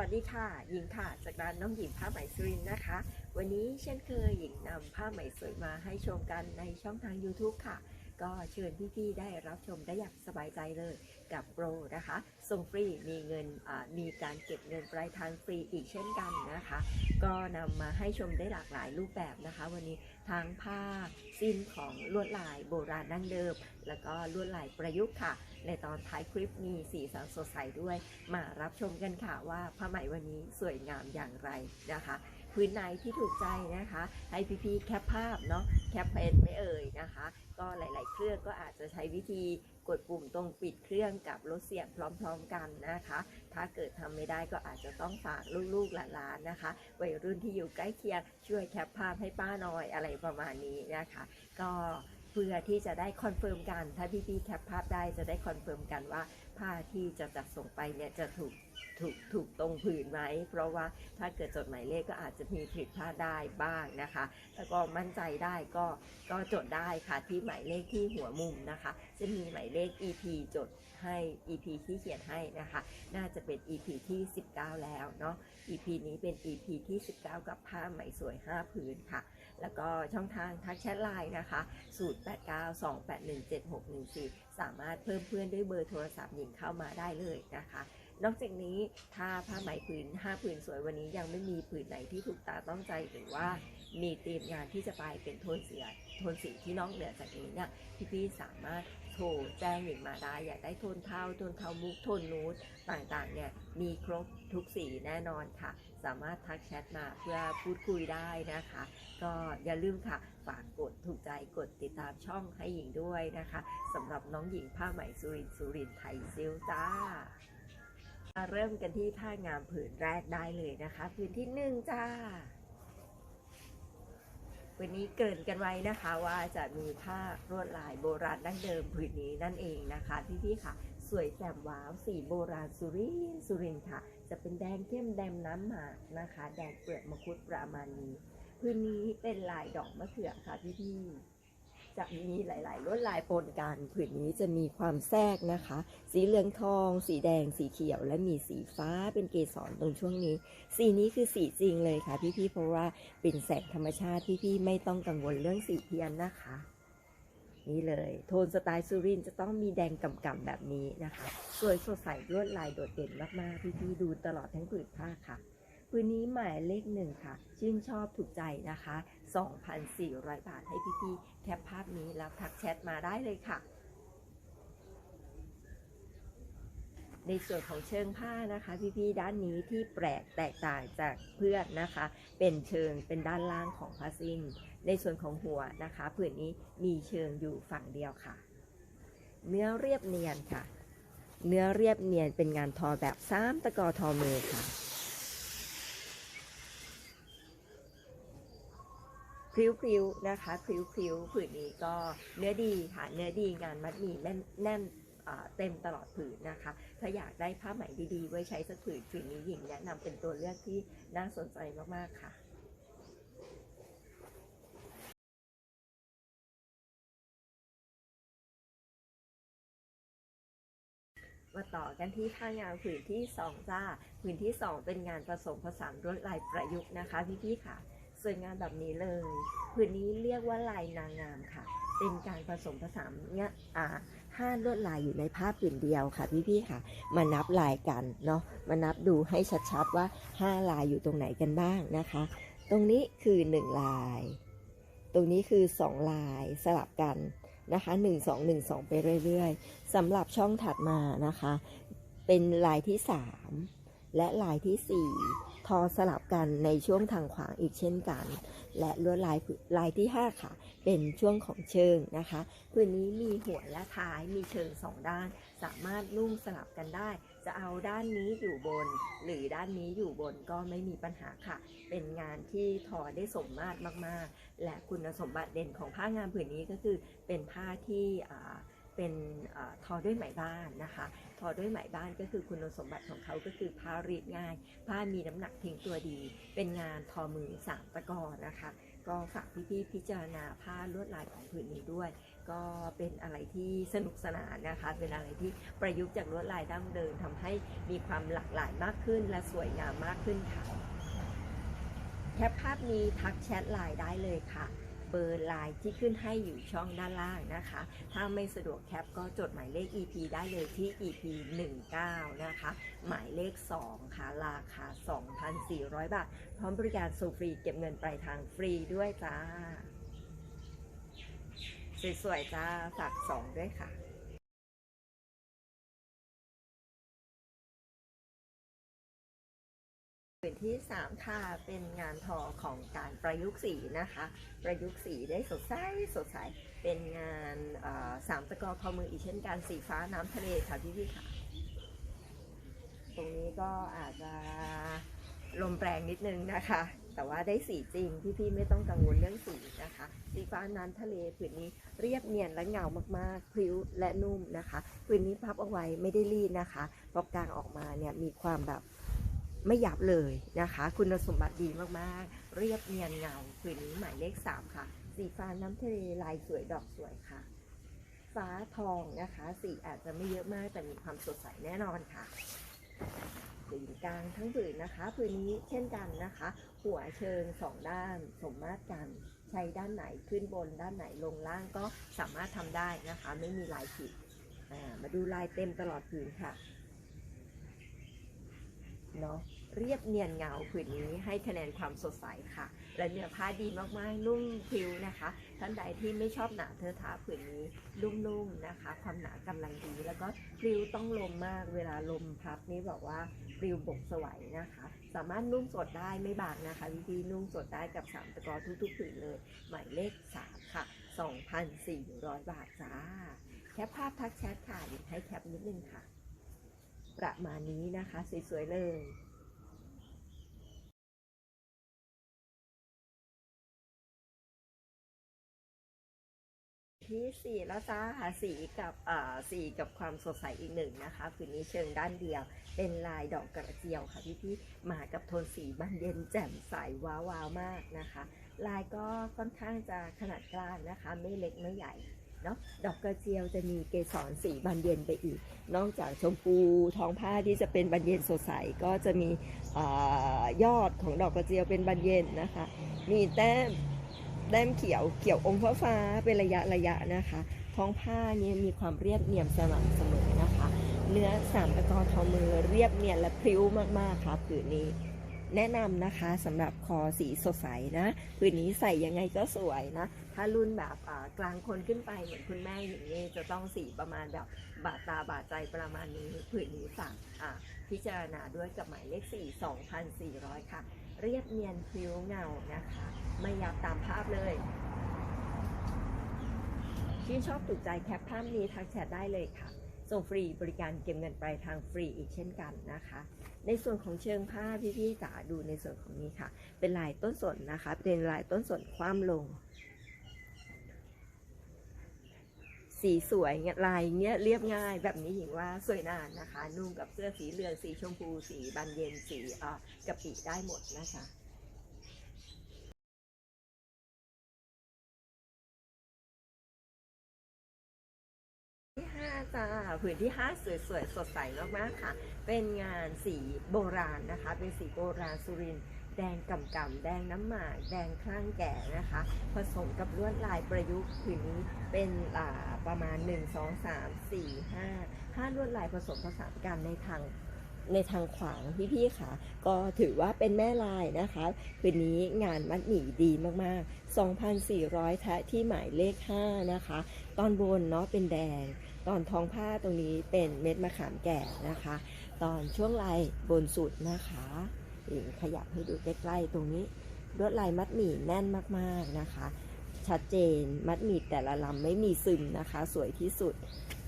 วัสดีค่ะ หญิงค่ะ จากร้านน้องหญิงผ้าไหมสุรินนะคะ วันนี้เช่นเคยหญิงนำผ้าไหมสวยมาให้ชมกันในช่องทาง YouTube ค่ะ ก็เชิญพี่ๆได้รับชมได้อย่างสบายใจเลยกับโปรนะคะ ส่งฟรีมีเงินมีการเก็บเงินปลายทางฟรีอีกเช่นกันนะคะ ก็นำมาให้ชมได้หลากหลายรูปแบบนะคะ วันนี้ทั้งผ้าสิ้นของลวดลายโบราณดั้งเดิม แล้วก็ลวดลายประยุกต์ค่ะ ในตอนท้ายคลิปมีสีสันสดใสด้วย มารับชมกันค่ะว่าผ้าไหมวันนี้สวยงามอย่างไรนะคะ พื้นไหนที่ถูกใจนะคะ ให้พี่ๆแคปภาพเนาะแคปเป็นไม่เอ่ยนะคะ ก็หลาย ๆ เครื่องก็อาจจะใช้วิธีกดปุ่มตรงปิดเครื่องกับลดเสียงพร้อม ๆ กันนะคะ ถ้าเกิดทำไม่ได้ก็อาจจะต้องฝากลูกๆหลานๆนะคะวัยรุ่นที่อยู่ใกล้เคียงช่วยแคปภาพให้ป้าหน่อยอะไรประมาณนี้นะคะ ก็ เพื่อที่จะได้คอนเฟิร์มกัน ถ้าพี่ๆแคปภาพได้จะได้คอนเฟิร์มกันว่าผ้าที่จะจัดส่งไปเนี่ยจะถูกถูกถูกตรงผืนไหม เพราะว่าถ้าเกิดจดหมายเลขก็อาจจะมีผิดพลาดได้บ้างนะคะ แล้วก็มั่นใจได้ก็ก็จดได้ค่ะที่หมายเลขที่หัวมุมนะคะ จะมีหมายเลข EP จดให้ EP ที่เขียนให้นะคะ น่าจะเป็น EP ที่ 19 แล้วเนาะ EP นี้เป็น EP ที่ 19 กับผ้าไหมสวย 5 ผืนค่ะ แล้วก็ช่องทางทักแชทไลน์นะคะ 0892817614 สามารถเพิ่มเพื่อนด้วยเบอร์โทรศัพท์หญิงเข้ามาได้เลยนะคะ นอกจากนี้ถ้าผ้าไหมผืน5ผืนสวยวันนี้ยังไม่มีผืนไหนที่ถูกตาต้องใจหรือว่ามีธีมงานที่จะไปเป็นโทนเสียโทนสีที่น้องเหนือจากนี้เนี่ยพี่ๆสามารถ ทรแจ้งหญิงมาได้ อยากได้โทนเทาโทนเทามุกโทนนูดต่างๆเนี่ยมีครบทุกสีแน่นอนค่ะ สามารถทักแชทมาเพื่อพูดคุยได้นะคะ ก็อย่าลืมค่ะ ฝากกดถูกใจกดติดตามช่องให้หญิงด้วยนะคะสำหรับน้องหญิงผ้าไหมสุรินสุรินไทยซิลจ้ามาเริ่มกันที่ผ้างามผืนแรกได้เลยนะคะ ผืนที่หนึ่งจ้า วันนี้เกริ่นกันไว้นะคะว่าจะมีผ้ารวดลายโบราณดั้งเดิมผืนนี้นั่นเองนะคะพี่ๆค่ะ สวยแจ่มว้าวสีโบราณสุรินสุรินค่ะ จะเป็นแดงเข้มแดงน้ำหมากนะคะ แดงเปลือกมะคุดประมาณนี้ พื้นนี้เป็นลายดอกมะเขือค่ะพี่ๆ จะมีหลาย ๆ ลวดลายปนกันผืนนี้จะมีความแทรกนะคะ สีเหลืองทอง สีแดง สีเขียว และมีสีฟ้าเป็นเกสรตรงช่วงนี้ สีนี้คือสีจริงเลยค่ะ พี่ๆเพราะว่าเป็นแสงธรรมชาติพี่ๆไม่ต้องกังวลเรื่องสีเทียนนะคะ นี่เลย โทนสไตล์สุรินจะต้องมีแดงกำๆแบบนี้นะคะ สวยสดใสลวดลายโดดเด่นมากๆพี่ๆดูตลอดทั้งผืนผ้าค่ะผืนนี้หมายเลขหนึ่งค่ะ ชื่นชอบถูกใจนะคะ 2,400 บาทให้พี่ๆ แคปภาพนี้แล้วทักแชทมาได้เลยค่ะ ในส่วนของเชิงผ้านะคะพี่ๆด้านนี้ที่แปลกแตกต่างจากเพื่อนนะคะ เป็นเชิงเป็นด้านล่างของผ้าสิ้น ในส่วนของหัวนะคะผืนนี้มีเชิงอยู่ฝั่งเดียวค่ะ เนื้อเรียบเนียนค่ะ เนื้อเรียบเนียนเป็นงานทอแบบซ้ำตะกอทอมือค่ะ พริ้วๆนะคะพริ้วๆผืนนี้ก็เนื้อดีค่ะเนื้อดีงานมัดหมี่แน่นแน่นเต็มตลอดผืนนะคะ ถ้าอยากได้ผ้าไหมดีๆ ไว้ใช้สักผืนผืนนี้หญิงแนะนำเป็นตัวเลือกที่น่าสนใจมากๆค่ะมาต่อกันที่ผ้างานผืนที่สองจ้า ผืนที่สองเป็นงานผสมผสานลวดลายประยุกต์นะคะพี่ๆค่ะ สวยงามแบบนี้เลยผืนนี้เรียกว่าลายนางงามค่ะ เป็นการผสมผสานเนี่ยอ่าห้าลวดลายอยู่ในผ้าผืนเดียวค่ะพี่ๆค่ะ มานับลายกันเนาะมานับดูให้ชัดๆว่าห้าลายอยู่ตรงไหนกันบ้างนะคะ ตรงนี้คือหนึ่งลาย ตรงนี้คือสองลายสลับกันนะคะหนึ่งสองหนึ่งสองไปเรื่อยๆสำหรับช่องถัดมานะคะ เป็นลายที่3และลายที่4ท อสลับกันในช่วงทางขวางอีกเช่นกัน และลวดลายลายที่ 5 ค่ะ เป็นช่วงของเชิงนะคะพื้นนี้มีหัวและท้ายมีเชิงสองด้าน สามารถนุ่งสลับกันได้ จะเอาด้านนี้อยู่บน หรือด้านนี้อยู่บนก็ไม่มีปัญหาค่ะ เป็นงานที่ทอได้สมมาตรมาก ๆ และคุณสมบัติเด่นของผ้างานผืนนี้ก็คือเป็นผ้าที่อ่า เป็นอทอด้วยไหมบ้านนะคะทอด้วยไหมบ้านก็คือคุณสมบัติของเขาก็คือผ้ารีดง่าย ผ้ามีน้ำหนักทิ้งตัวดี เป็นงานทอมือสามตะกอนะคะ ก็ฝากพี่ๆพิจารณาผ้าลวดลายของผืนนี้ด้วย ก็เป็นอะไรที่สนุกสนานนะคะ เป็นอะไรที่ประยุกต์จากลวดลายดั้งเดิมทำให้มีความหลากหลายมากขึ้น และสวยงามมากขึ้นค่ะแคปภาพนี้ทักแชทไลน์ได้เลยค่ะ เบอร์ไลน์ที่ขึ้นให้อยู่ช่องด้านล่างนะคะ ถ้าไม่สะดวกแคปก็จดหมายเลข EP ได้เลยที่ EP 19 นะคะ หมายเลข 2 ค่ะ ราคา 2,400 บาท พร้อมบริการส่งฟรี เก็บเงินปลายทางฟรีด้วยจ้า สวยๆจ้าฝาก2ด้วยค่ะ ผืนที่ 3 ค่ะ เป็นงานทอของการประยุกต์สีนะคะ ประยุกต์สีได้สดใสสดใส เป็นงานสามตะกอทอมืออีกเช่นกันสีฟ้าน้ำทะเลค่ะพี่พี่ค่ะ ตรงนี้ก็อาจจะลมแรงนิดนึงนะคะ แต่ว่าได้สีจริงพี่พี่ไม่ต้องกังวลเรื่องสีนะคะ สีฟ้าน้ำทะเลผืนนี้เรียบเนียนและเงามากๆพริ้วและนุ่มนะคะ ผืนนี้พับเอาไว้ไม่ได้รีดนะคะพอกลางออกมาเนี่ยมีความแบบ ไม่หยับเลยนะคะ คุณสมบัติดีมากๆ เรียบเนียนเงาผืนนี้หมายเลข 3 ค่ะ สีฟ้าน้ำทะเลลายสวยดอกสวยค่ะ ฟ้าทองนะคะ สีอาจจะไม่เยอะมากแต่มีความสดใสแน่นอนค่ะผืนกลางทั้งผืนนะคะผืนนี้เช่นกันนะคะ หัวเชิงสองด้านสมมาตรกันใช้ด้านไหนขึ้นบนด้านไหนลงล่างก็สามารถทำได้นะคะ ไม่มีลายผิดมาดูลายเต็มตลอดผืนค่ะ เนาะเรียบเนียนเงาผืนนี้ให้คะแนนความสดใสค่ะ และเนื้อผ้าดีมากๆนุ่มพริ้วนะคะ ท่านใดที่ไม่ชอบหนาเทอะทาผืนนี้นุ่มๆนะคะ ความหนากำลังดีแล้วก็ฟิวต้องลมมากเวลาลมพัดนี่บอกว่าปลิวบกสวยนะคะ สามารถนุ่งสดได้ไม่บางนะคะวิธีนุ่งสดได้กับสามตะกอทุกๆผืนเลย หมายเลขสามค่ะ2,400 บาทจ้าแคปภาพทักแชทค่ะเดี๋ยวให้แคปนิดนึงค่ะ ประมาณนี้นะคะ สวยๆเลยที่สี่แล้วจ้าสีกับเอ่อสีกับความสดใสอีกหนึ่งนะคะผืนนี้เชิงด้านเดียว เป็นลายดอกกระเจียวค่ะพี่พี่ๆมากับโทนสีบานเย็นแจ่มใสว้าวาวๆมากนะคะ ลายก็ค่อนข้างจะขนาดกลางนะคะ ไม่เล็กไม่ใหญ่ เนาะดอกกระเจียวจะมีเกสรสีบานเย็นไปอีก นอกจากชมพูท้องผ้าที่จะเป็นบานเย็นสดใสก็จะมีอยอดของดอกกระเจียวเป็นบานเย็นนะคะ มีแต้มแต้มเขียวเขียวองค์ฟ้าฟ้าเป็นระยะระยะนะคะ ท้องผ้านี่มีความเรียบเนียนสม่ำเสมอนะคะ เนื้อสามตะกอทอมือเรียบเนียนและพริ้วมากๆค่ะผืนนี้ แนะนำนะคะสำหรับคอสีสดใสนะผืนนี้ใส่ยังไงก็สวยนะ ถ้ารุ่นแบบกลางคนขึ้นไปเหมือนคุณแม่อย่างนี้จะต้องสีประมาณแบบบาดตาบาดใจประมาณนี้ผืนนี้สั่งอ่าพิจารณาด้วยกับหมายเลข 4 2,400 ค่ะ เรียบเนียนพริ้วเงานะคะ ไม่ยับตามภาพเลยที่ชอบถูกใจแคปภาพนี้ทักแชทได้เลยค่ะ ส่งฟรีบริการเก็บเงินปลายทางฟรีอีกเช่นกันนะคะ ในส่วนของเชิงผ้าพี่ๆจ๋าดูในส่วนของนี้ค่ะ เป็นลายต้นสนนะคะ เป็นลายต้นสนคว่ำลง สีสวยลายเงี้ยเรียบง่ายแบบนี้หญิงว่าสวยนานนะคะ นุ่งกับเสื้อสีเหลืองสีชมพู สีบานเย็นสีกะปิได้หมดนะคะาจ้าผืนที่ห้าสวยๆ สดใสมากๆค่ะ เป็นงานสีโบราณนะคะ เป็นสีโบราณสุรินแดงกำกำแดงน้ำหมากแดงข้างแก่นะคะ ผสมกับลวดลายประยุกต์ผืนนี้เป็นประมาณ 1 2 3 4 5 5ลวดลายผสมผสานกันในทางในทางขวางพี่ๆค่ะ ก็ถือว่าเป็นแม่ลายนะคะผืนนี้งานมัดหมี่ดีมากๆ 2,400 แทะที่หมายเลข 5 นะคะ ตอนบนเนาะเป็นแดงตอนท้องผ้าตรงนี้เป็นเม็ดมะขามแก่นะคะ ตอนช่วงลายบนสุดนะคะขยับให้ดูใกล้ๆตรงนี้ลวดลายมัดหมี่แน่นมากๆนะคะ ชัดเจนมัดหมี่แต่ละลำไม่มีซึมนะคะ สวยที่สุด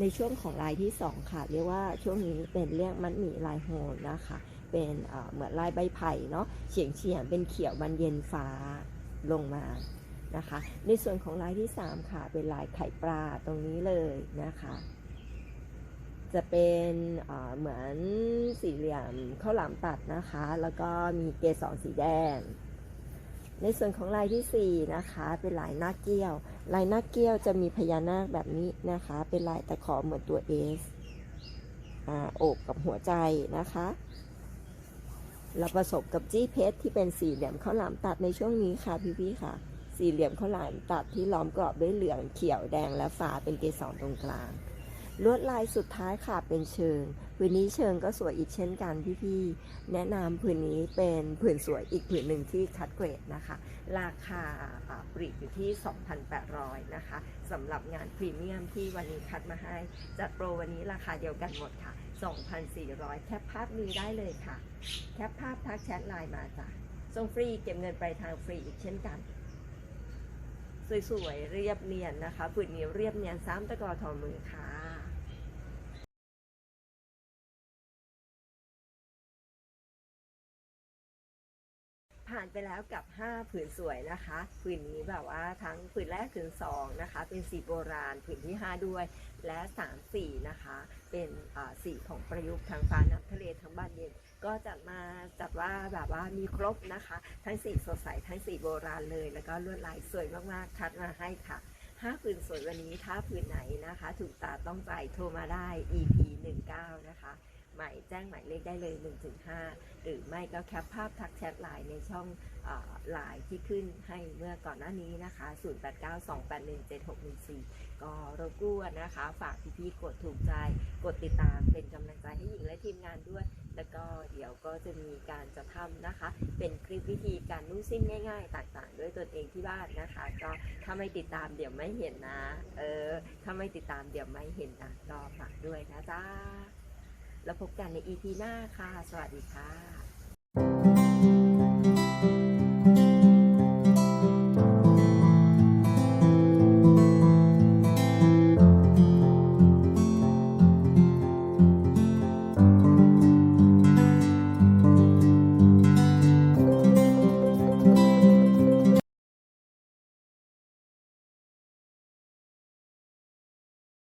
ในช่วงของลายที่ 2 ค่ะ เรียกว่าช่วงนี้เป็นเรียกมัดหมี่ลายโฮลนะคะ เป็นเหมือนลายใบไผ่เนาะเฉียงเฉียงๆเป็นเขียวบานเย็นฟ้าลงมา นะคะ ในส่วนของลายที่ 3 ค่ะ เป็นลายไข่ปลาตรงนี้เลยนะคะ จะเป็นเหมือนสี่เหลี่ยมข้าวหลามตัดนะคะ แล้วก็มีเกสรสีแดง ในส่วนของลายที่ 4 นะคะ เป็นลายหน้าเกี้ยว ลายหน้าเกี้ยวจะมีพญานาคแบบนี้นะคะ เป็นลายตะขอเหมือนตัว S อ่าโอบกับหัวใจนะคะเราผสมกับจี้เพชรที่เป็นสี่เหลี่ยมข้าวหลามตัดในช่วงนี้ค่ะพี่ๆค่ะ สี่เหลี่ยมข้าวหลามตัดที่ล้อมกรอบด้วยเหลืองเขียวแดงและฟ้าเป็นเกสรตรงกลาง ลวดลายสุดท้ายค่ะเป็นเชิงผืนนี้เชิงก็สวยอีกเช่นกันพี่ๆแนะนำผืนนี้เป็นผืนสวยอีกผืนหนึ่งที่คัดเกรดนะคะ ราคาปลีกอยู่ที่ 2,800 นะคะสำหรับงานพรีเมียมที่วันนี้คัดมาให้ จัดโปรวันนี้ราคาเดียวกันหมดค่ะ 2,400 แคปภาพนี้ได้เลยค่ะ แคปภาพทักแชทไลน์มาจ้ะส่งฟรีเก็บเงินปลายทางฟรีอีกเช่นกัน สวยๆ เรียบเนียนนะคะผืนนี้เรียบเนียนซ้ำตะกอทอมือค่ะผ่านไปแล้วกับ 5 ผืนสวยนะคะผืนนี้แบบว่าทั้งผืนแรกถึง2นะคะ เป็นสีโบราณผืนที่ 5 ด้วย และ3สีนะคะ เป็นสีของประยุกต์ทางฟ้าน้ำทะเลทั้งบ้านเย็น ก็จัดมาจัดว่าแบบว่ามีครบนะคะ ทั้งสีสดใสทั้งสีโบราณเลย แล้วก็ลวดลายสวยมากๆ คัดมาให้ค่ะห้าผืนสวยวันนี้ถ้าผืนไหนนะคะ ถูกตาต้องใจโทรมาได้ EP 19นะคะหมายแจ้งหมายเลขได้เลย 1-5 หรือไม่ก็แคปภาพทักแชทไลน์ในช่องไลน์ที่ขึ้นให้เมื่อก่อนหน้านี้นะคะ 0892817614 ก็รบกวนนะคะ ฝากพี่ๆกดถูกใจ กดติดตามเป็นกำลังใจให้หญิงและทีมงานด้วย แล้วก็เดี๋ยวก็จะมีการจะทำนะคะ เป็นคลิปวิธีการนุ่งสิ้นง่าย ๆ ต่างๆ ด้วยตนเองที่บ้านนะคะ ก็ถ้าไม่ติดตามเดี๋ยวไม่เห็นนะ เออ ถ้าไม่ติดตามเดี๋ยวไม่เห็นนะก็ฝากด้วยนะจ๊ะแล้วพบกันใน EP หน้าค่ะ สวัสดีค่ะ